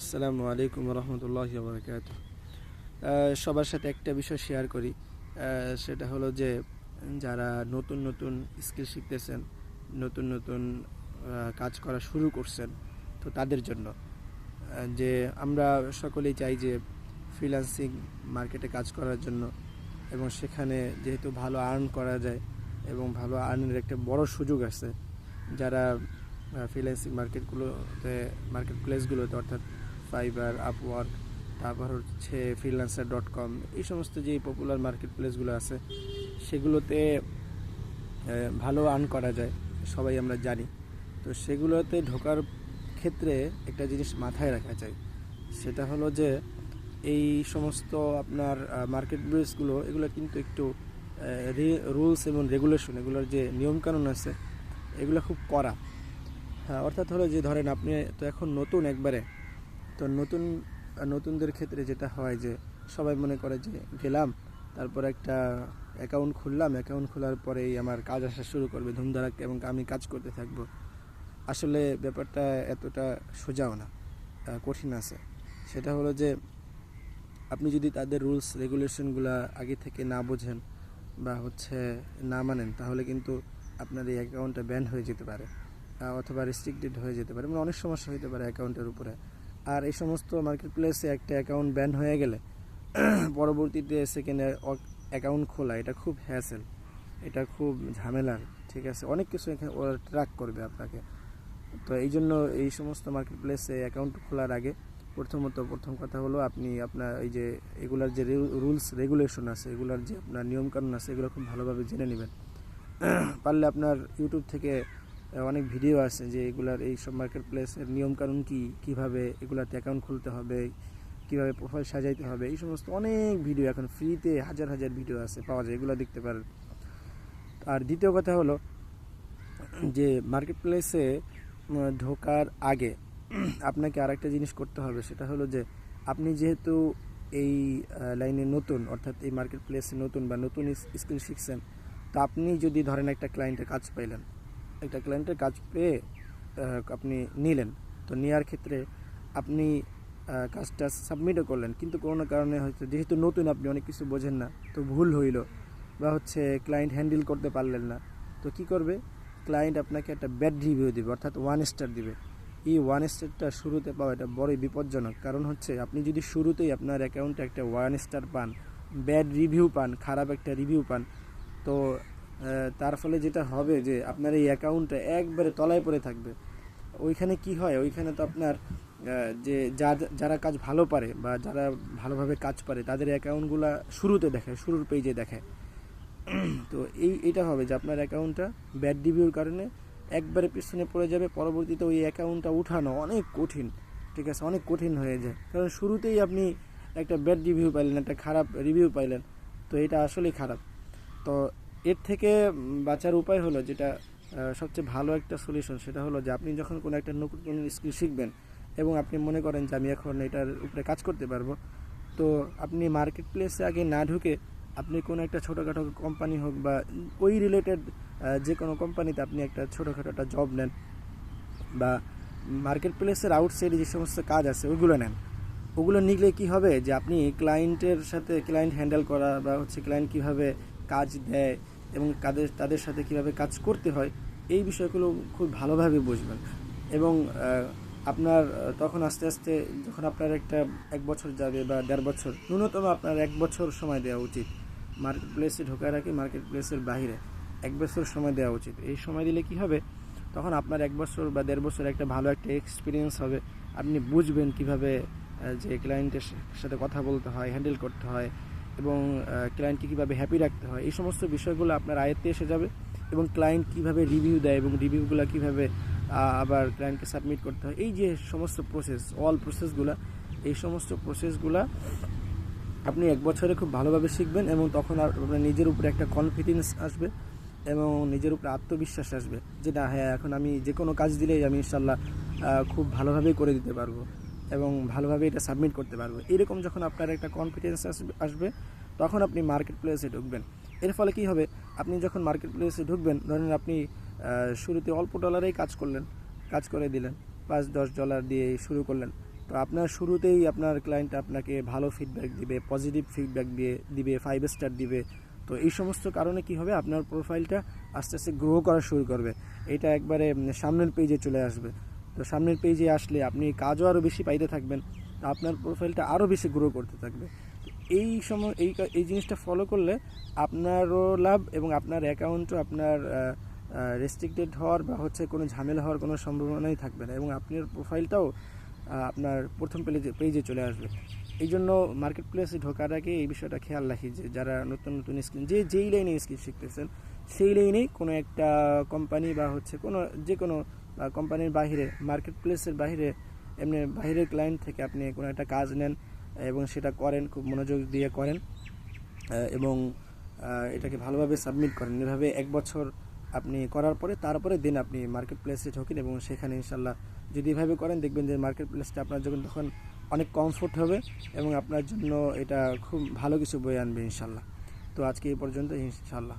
আসসালামু আলাইকুম রহমতুল্লাহ বরকাত সবার সাথে একটা বিষয় শেয়ার করি। সেটা হলো যে, যারা নতুন নতুন স্কিল শিখতেছেন, নতুন নতুন কাজ করা শুরু করছেন, তো তাদের জন্য যে আমরা সকলেই চাই যে ফ্রিল্যান্সিং মার্কেটে কাজ করার জন্য, এবং সেখানে যেহেতু ভালো আর্ন করা যায়, এবং ভালো আর্নের একটা বড় সুযোগ আছে, যারা ফ্রিল্যান্সিং মার্কেটগুলোতে মার্কেট প্লেসগুলোতে অর্থাৎ ফাইবার আপওয়ার্ক তারপর হচ্ছে ফ্রিল্যান্সার ডট কম এই সমস্ত যে পপুলার মার্কেট প্লেসগুলো আছে, সেগুলোতে ভালো আর্ন করা যায়, সবাই আমরা জানি। তো সেগুলোতে ঢোকার ক্ষেত্রে একটা জিনিস মাথায় রাখা চাই সেটা হলো যে এই সমস্ত আপনার মার্কেট প্লেসগুলো এগুলো কিন্তু একটু রুলস এবং রেগুলেশন এগুলোর যে নিয়মকানুন আছে, এগুলো খুব কড়া। হ্যাঁ অর্থাৎ হলো যে ধরেন আপনি তো এখন নতুন একবারে তো নতুন, নতুনদের ক্ষেত্রে যেটা হয় যে সবাই মনে করে যে গেলাম, তারপর একটা অ্যাকাউন্ট খুললাম অ্যাকাউন্ট খোলার পরেই আমার কাজ আসা শুরু করবে ধুমধারাক এবং আমি কাজ করতে থাকব। আসলে ব্যাপারটা এতটা সোজাও না কঠিন আছে। সেটা হলো যে আপনি যদি তাদের রুলস রেগুলেশনগুলো আগে থেকে না বোঝেন বা হচ্ছে না মানেন, তাহলে কিন্তু আপনার এই অ্যাকাউন্টটা ব্যান হয়ে যেতে পারে অথবা রেস্ট্রিক্টেড হয়ে যেতে পারে। মানে অনেক সমস্যা হতে পারে অ্যাকাউন্টের উপরে। আর এই সমস্ত মার্কেট প্লেসে একটা অ্যাকাউন্ট ব্যান হয়ে গেলে, পরবর্তীতে সেকেন্ডে অ্যাকাউন্ট খোলা, এটা খুব হ্যাসেল এটা খুব ঝামেলার, ঠিক আছে? অনেক কিছু এখানে ওরা ট্র্যাক করবে আপনাকে। তো এই জন্য এই সমস্ত মার্কেট প্লেসে অ্যাকাউন্ট খোলার আগে প্রথমত প্রথম কথা হলো আপনি আপনার এই যে এগুলার যে রুলস রেগুলেশন আছে, এগুলার যে আপনার নিয়মকানুন আছে, এগুলো খুব ভালোভাবে জেনে নেবেন। পারলে আপনার ইউটিউব থেকে অনেক ভিডিও আছে যে এগুলার এই সব মার্কেট প্লেসের নিয়মকানুন কি? কীভাবে এগুলাতে অ্যাকাউন্ট খুলতে হবে? কীভাবে প্রোফাইল সাজাইতে হবে? এই সমস্ত অনেক ভিডিও এখন ফ্রিতে হাজার হাজার ভিডিও আছে, পাওয়া যায়, এগুলো দেখতে পারেন। আর দ্বিতীয় কথা হলো যে মার্কেট প্লেসে ঢোকার আগে আপনাকে আরেকটা জিনিস করতে হবে, সেটা হলো যে আপনি যেহেতু এই লাইনে নতুন, অর্থাৎ এই মার্কেট প্লেসে নতুন বা নতুন স্কিল শিখছেন, তো আপনি যদি ধরেন একটা ক্লায়েন্টের কাজ পাইলেন একটা ক্লায়েন্টের কাজ পেয়ে আপনি নিলেন। তো নেওয়ার ক্ষেত্রে আপনি কাজটা সাবমিটও করলেন। কিন্তু কোনো কারণে হয়তো, যেহেতু নতুন, আপনি অনেক কিছু বোঝেন না, তো ভুল হইল বা হচ্ছে ক্লায়েন্ট হ্যান্ডেল করতে পারলেন না। তো কি করবে? ক্লায়েন্ট আপনাকে একটা ব্যাড রিভিউ দেবে, অর্থাৎ ওয়ান স্টার দিবে। এই ওয়ান স্টারটা শুরুতে পাওয়া এটা বড়ই বিপজ্জনক। কারণ হচ্ছে, আপনি যদি শুরুতেই আপনার অ্যাকাউন্টে একটা ওয়ান স্টার পান ব্যাড রিভিউ পান, খারাপ একটা রিভিউ পান, তো তার ফলে যেটা হবে যে আপনার এই অ্যাকাউন্টটা একবারে তলায় পড়ে থাকবে। ওইখানে কি হয়? ওইখানে তো আপনার যে যারা কাজ ভালো পারে বা যারা ভালোভাবে কাজ পারে, তাদের অ্যাকাউন্টগুলো শুরুতে দেখায়, শুরুর পেজে দেখায়। তো এই, এটা হবে যে আপনার অ্যাকাউন্টটা ব্যাড রিভিউর কারণে একবারে পিছনে পড়ে যাবে, পরবর্তীতে ওই অ্যাকাউন্টটা উঠানো অনেক কঠিন, ঠিক আছে? অনেক কঠিন হয়ে যায়। কারণ শুরুতেই আপনি একটা ব্যাড রিভিউ পাইলেন, একটা খারাপ রিভিউ পাইলেন, তো এটা আসলেই খারাপ। তো এর থেকে বাঁচার উপায় হলো যেটা সবচেয়ে ভালো একটা সলিউশন সেটা হলো যে আপনি যখন কোনো একটা নতুন স্কিল শিখবেন এবং আপনি মনে করেন যে আমি এখন এটার উপরে কাজ করতে পারব, তো আপনি মার্কেট প্লেসে আগে না ঢুকে আপনি কোনো একটা ছোটোখাটো কোম্পানি হোক বা ওই রিলেটেড যে কোনো কোম্পানিতে আপনি একটা ছোটোখাটো একটা জব নেন বা মার্কেট প্লেসের আউটসাইডে যে সমস্ত কাজ আছে ওইগুলো নেন। ওগুলো নিলে কি হবে যে আপনি ক্লায়েন্টের সাথে ক্লায়েন্ট হ্যান্ডেল করা বা হচ্ছে ক্লায়েন্ট কীভাবে কাজ দেয় এবং কাদের, তাদের সাথে কীভাবে কাজ করতে হয়, এই বিষয়গুলো খুব ভালোভাবে বুঝবেন। এবং আপনার, তখন আস্তে আস্তে যখন আপনার একটা এক বছর যাবে বা দেড় বছর, ন্যূনতম আপনার এক বছর সময় দেওয়া উচিত। মার্কেট প্লেসে ঢোকার আগে মার্কেট প্লেসের বাইরে এক বছর সময় দেওয়া উচিত। এই সময় দিলে কি হবে? তখন আপনার এক বছর বা দেড় বছর একটা ভালো একটা এক্সপিরিয়েন্স হবে। আপনি বুঝবেন কীভাবে যে ক্লায়েন্টের সাথে কথা বলতে হয় হ্যান্ডেল করতে হয় এবং ক্লায়েন্টকে কীভাবে হ্যাপি রাখতে হয়, এই সমস্ত বিষয়গুলো আপনার আয়ত্তে এসে যাবে এবং ক্লায়েন্ট কীভাবে রিভিউ দেয় এবং রিভিউগুলো কীভাবে আবার ক্লায়েন্টকে সাবমিট করতে হয়, এই যে সমস্ত প্রসেস অল প্রসেসগুলো এই সমস্ত প্রসেসগুলো আপনি এক বছরে খুব ভালোভাবে শিখবেন এবং তখন আপনার নিজের উপরে একটা কনফিডেন্স আসবে এবং নিজের উপরে আত্মবিশ্বাস আসবে যে না হ্যাঁ এখন আমি যে কোনো কাজ দিলেই আমি ইনশাল্লাহ খুব ভালোভাবেই করে দিতে পারব। এবং ভালোভাবে এটা সাবমিট করতে পারব। এরকম যখন আপনার একটা কনফিডেন্স আসবে, তখন আপনি মার্কেট প্লেসে ঢুকবেন। এর ফলে কি হবে? আপনি যখন মার্কেট প্লেসে ঢুকবেন, ধরেন আপনি শুরুতে অল্প ডলারেই কাজ করলেন, কাজ করে দিলেন, পাঁচ, দশ ডলার দিয়ে শুরু করলেন। তো আপনার শুরুতেই আপনার ক্লায়েন্ট আপনাকে ভালো ফিডব্যাক দিবে পজিটিভ ফিডব্যাক দিয়ে, দিবে ফাইভ স্টার দিবে। তো এই সমস্ত কারণে কি হবে? আপনার প্রোফাইলটা আস্তে আস্তে গ্রো করা শুরু করবে। এটা একবারে সামনের পেজে চলে আসবে। তো সামনের পেজে আসলে আপনি কাজও আরও বেশি পাইতে থাকবেন, আপনার প্রোফাইলটা আরও বেশি গ্রো করতে থাকবে। এই সময়, এই এই জিনিসটা ফলো করলে আপনারও লাভ এবং আপনার অ্যাকাউন্টও আপনার রেস্ট্রিক্টেড হওয়ার বা হচ্ছে কোনো ঝামেলা হওয়ার কোনো সম্ভাবনাই থাকবে না এবং আপনার প্রোফাইলটাও আপনার প্রথম পেজে পেজে চলে আসবে। এই জন্য মার্কেট প্লেসে ঢোকার আগে এই বিষয়টা খেয়াল রাখি যে যারা নতুন নতুন স্কিল যে, যেই লাইনে স্কিল শিখতেছেন, সেই লাইনেই কোনো একটা কোম্পানি বা হচ্ছে কোনো যে কোনো কোম্পানির বাইরে মার্কেট প্লেসের বাইরে এমনি বাইরের ক্লায়েন্ট থেকে আপনি কোনো একটা কাজ নেন এবং সেটা করেন, খুব মনোযোগ দিয়ে করেন এবং এটাকে ভালোভাবে সাবমিট করেন। এভাবে এক বছর আপনি করার পরে তারপরে দিন আপনি মার্কেট প্লেসে ঢোকেন এবং সেখানে ইনশাল্লাহ যদি এভাবে করেন, দেখবেন যে মার্কেট প্লেসটা আপনার যখন তখন অনেক কমফোর্ট হবে এবং আপনার জন্য এটা খুব ভালো কিছু বয়ে আনবে ইনশাল্লাহ তো আজকে এই পর্যন্ত ইনশাল্লাহ